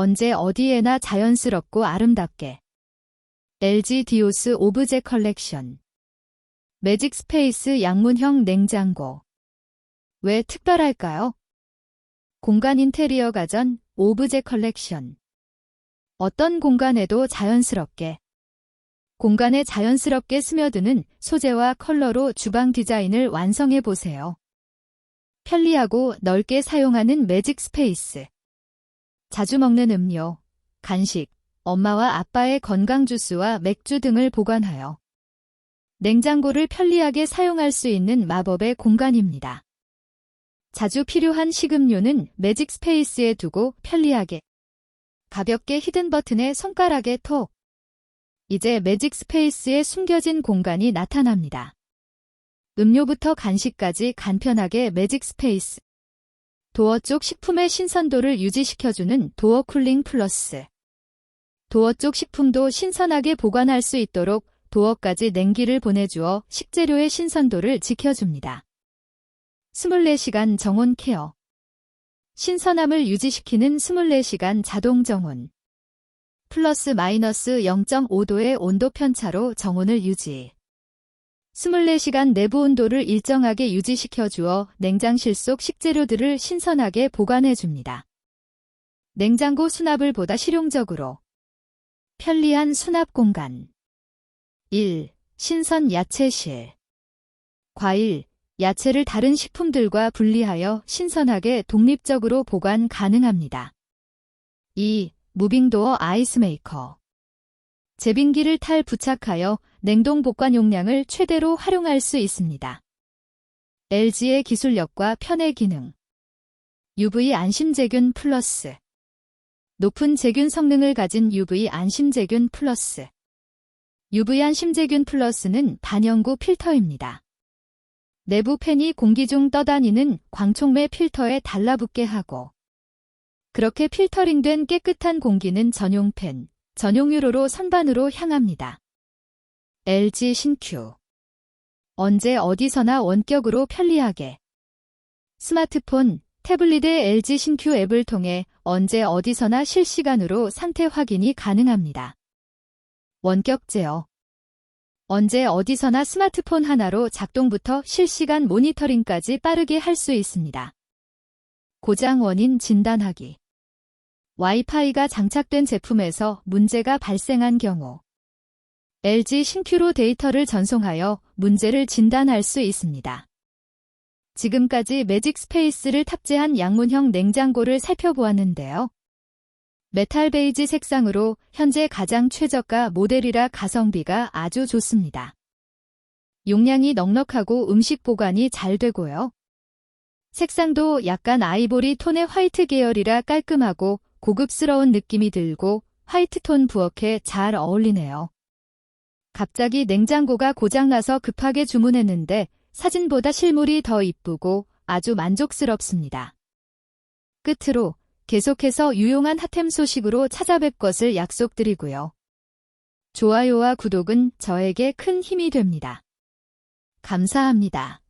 언제 어디에나 자연스럽고 아름답게. LG 디오스 오브제 컬렉션. 매직 스페이스 양문형 냉장고. 왜 특별할까요? 공간 인테리어 가전 오브제 컬렉션. 어떤 공간에도 자연스럽게. 공간에 자연스럽게 스며드는 소재와 컬러로 주방 디자인을 완성해 보세요. 편리하고 넓게 사용하는 매직 스페이스. 자주 먹는 음료, 간식, 엄마와 아빠의 건강 주스와 맥주 등을 보관하여 냉장고를 편리하게 사용할 수 있는 마법의 공간입니다. 자주 필요한 식음료는 매직 스페이스에 두고 편리하게 가볍게 히든 버튼에 손가락에 톡 이제 매직 스페이스에 숨겨진 공간이 나타납니다. 음료부터 간식까지 간편하게 매직 스페이스 도어 쪽 식품의 신선도를 유지시켜주는 도어 쿨링 플러스. 도어 쪽 식품도 신선하게 보관할 수 있도록 도어까지 냉기를 보내주어 식재료의 신선도를 지켜줍니다. 24시간 정온 케어. 신선함을 유지시키는 24시간 자동 정온. 플러스 마이너스 0.5도의 온도 편차로 정온을 유지 24시간 내부 온도를 일정하게 유지시켜 주어 냉장실 속 식재료들을 신선하게 보관해 줍니다. 냉장고 수납을 보다 실용적으로 편리한 수납 공간 1. 신선 야채실 과일, 야채를 다른 식품들과 분리하여 신선하게 독립적으로 보관 가능합니다. 2. 무빙도어 아이스메이커 제빙기를 탈 부착하여 냉동 보관 용량을 최대로 활용할 수 있습니다. LG의 기술력과 편의 기능 UV 안심제균 플러스 높은 제균 성능을 가진 UV 안심제균 플러스 UV 안심제균 플러스는 단연구 필터입니다. 내부 팬이 공기 중 떠다니는 광촉매 필터에 달라붙게 하고 그렇게 필터링된 깨끗한 공기는 전용 팬, 전용 유로로 선반으로 향합니다. LG 신큐 언제 어디서나 원격으로 편리하게 스마트폰, 태블릿의 LG 신큐 앱을 통해 언제 어디서나 실시간으로 상태 확인이 가능합니다. 원격 제어 언제 어디서나 스마트폰 하나로 작동부터 실시간 모니터링까지 빠르게 할 수 있습니다. 고장 원인 진단하기 와이파이가 장착된 제품에서 문제가 발생한 경우 LG 신큐로 데이터를 전송하여 문제를 진단할 수 있습니다. 지금까지 매직 스페이스를 탑재한 양문형 냉장고를 살펴보았는데요. 메탈 베이지 색상으로 현재 가장 최저가 모델이라 가성비가 아주 좋습니다. 용량이 넉넉하고 음식 보관이 잘 되고요. 색상도 약간 아이보리 톤의 화이트 계열이라 깔끔하고 고급스러운 느낌이 들고 화이트톤 부엌에 잘 어울리네요. 갑자기 냉장고가 고장나서 급하게 주문했는데 사진보다 실물이 더 이쁘고 아주 만족스럽습니다. 끝으로 계속해서 유용한 핫템 소식으로 찾아뵐 것을 약속드리고요. 좋아요와 구독은 저에게 큰 힘이 됩니다. 감사합니다.